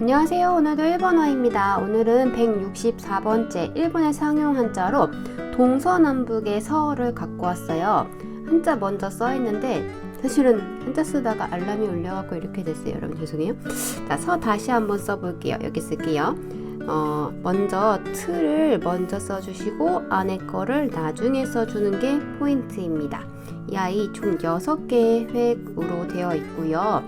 안녕하세요. 오늘도 일본어입니다. 오늘은 164번째 일본의 상용 한자로 동서남북의 서를 갖고 왔어요. 한자 먼저 써 있는데 사실은 한자 쓰다가 알람이 울려갖고 이렇게 됐어요. 여러분 죄송해요. 자, 서 다시 한번 써볼게요. 여기 쓸게요. 어, 먼저 틀을 먼저 써주시고 안에 거를 나중에 써주는 게 포인트입니다. 이 아이 총 6개의 획으로 되어 있고요.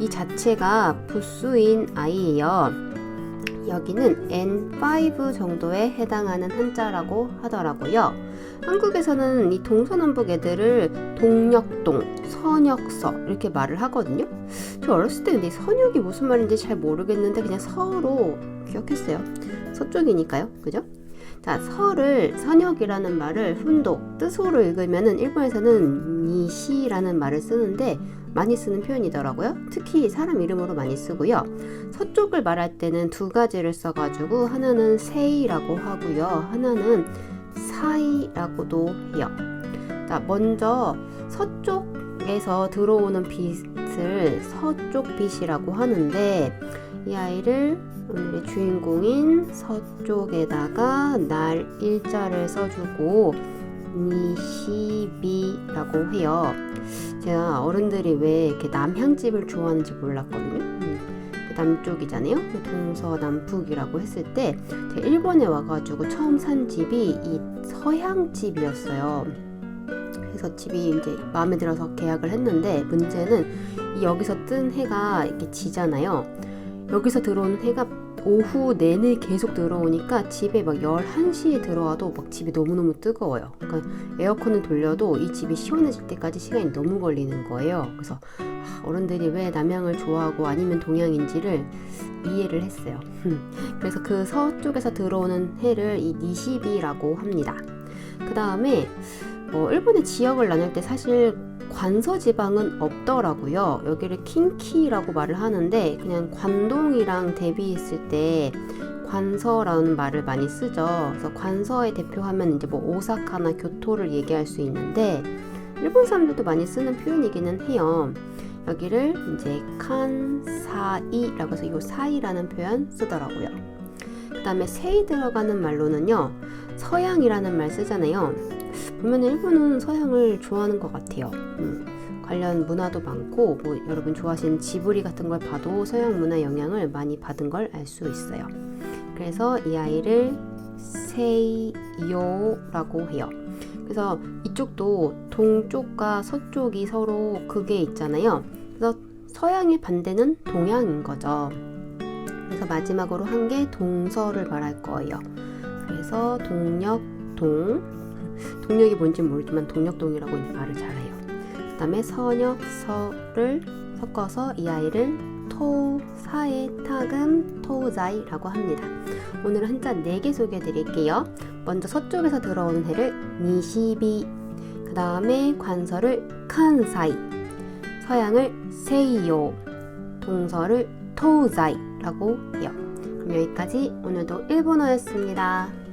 이 자체가 부수인 아이예요. 여기는 N5 정도에 해당하는 한자라고 하더라고요. 한국에서는 이 동서남북 애들을 동력동, 선역서 이렇게 말을 하거든요. 저 어렸을 때 근데 선역이 무슨 말인지 잘 모르겠는데 그냥 서로 기억했어요. 서쪽이니까요. 그죠? 자, 서를 선역이라는 말을 훈도, 뜻으로 읽으면은 일본에서는 니시라는 말을 쓰는데 많이 쓰는 표현이더라고요. 특히 사람 이름으로 많이 쓰고요. 서쪽을 말할 때는 두 가지를 써가지고 하나는 세이라고 하고요. 하나는 사이라고도 해요. 자, 먼저 서쪽에서 들어오는 빛을 서쪽 빛이라고 하는데 이 아이를 오늘의 주인공인 서쪽에다가 날 일자를 써주고 니시비라고 해요. 제가 어른들이 왜 이렇게 남향집을 좋아하는지 몰랐거든요. 음, 남쪽이잖아요. 동서남북이라고 했을 때 일본에 와가지고 처음 산 집이 이 서향집이었어요. 그래서 집이 이제 마음에 들어서 계약을 했는데 문제는 이 여기서 뜬 해가 이렇게 지잖아요. 여기서 들어오는 해가 오후 내내 계속 들어오니까 집에 막 11시에 들어와도 막 집이 너무너무 뜨거워요. 그러니까 에어컨을 돌려도 이 집이 시원해질 때까지 시간이 너무 걸리는 거예요. 그래서 어른들이 왜 남양을 좋아하고 아니면 동양인지를 이해를 했어요. 그래서 그 서쪽에서 들어오는 해를 이 니시비라고 합니다. 그 다음에 어, 일본의 지역을 나눌 때 사실 관서 지방은 없더라고요. 여기를 킨키라고 말을 하는데 그냥 관동이랑 대비했을 때 관서라는 말을 많이 쓰죠. 그래서 관서의 대표하면 이제 뭐 오사카나 교토를 얘기할 수 있는데 일본 사람들도 많이 쓰는 표현이기는 해요. 여기를 이제 칸사이라고 해서 이 사이라는 표현 쓰더라고요. 그 다음에 세이 들어가는 말로는요. 서양이라는 말 쓰잖아요. 보면 일본은 서양을 좋아하는 것 같아요. 음, 관련 문화도 많고 뭐 여러분 좋아하시는 지브리 같은 걸 봐도 서양 문화 영향을 많이 받은 걸 알 수 있어요. 그래서 이 아이를 세이요라고 해요. 그래서 이쪽도 동쪽과 서쪽이 서로 그게 있잖아요. 그래서 서양의 반대는 동양인 거죠. 그래서 마지막으로 한 게 동서를 말할 거예요. 그래서 동력 동 동력이 뭔지 모르지만 동력동이라고 말을 잘해요. 그 다음에 선역 서를 섞어서 이 아이를 토사의 타금 토자이라고 합니다. 오늘 한자 4개 소개해 드릴게요. 먼저 서쪽에서 들어오는 해를 니시비, 그 다음에 관서를 칸사이, 서양을 세이요, 동서를 토자이라고 해요. 그럼 여기까지 오늘도 일본어였습니다.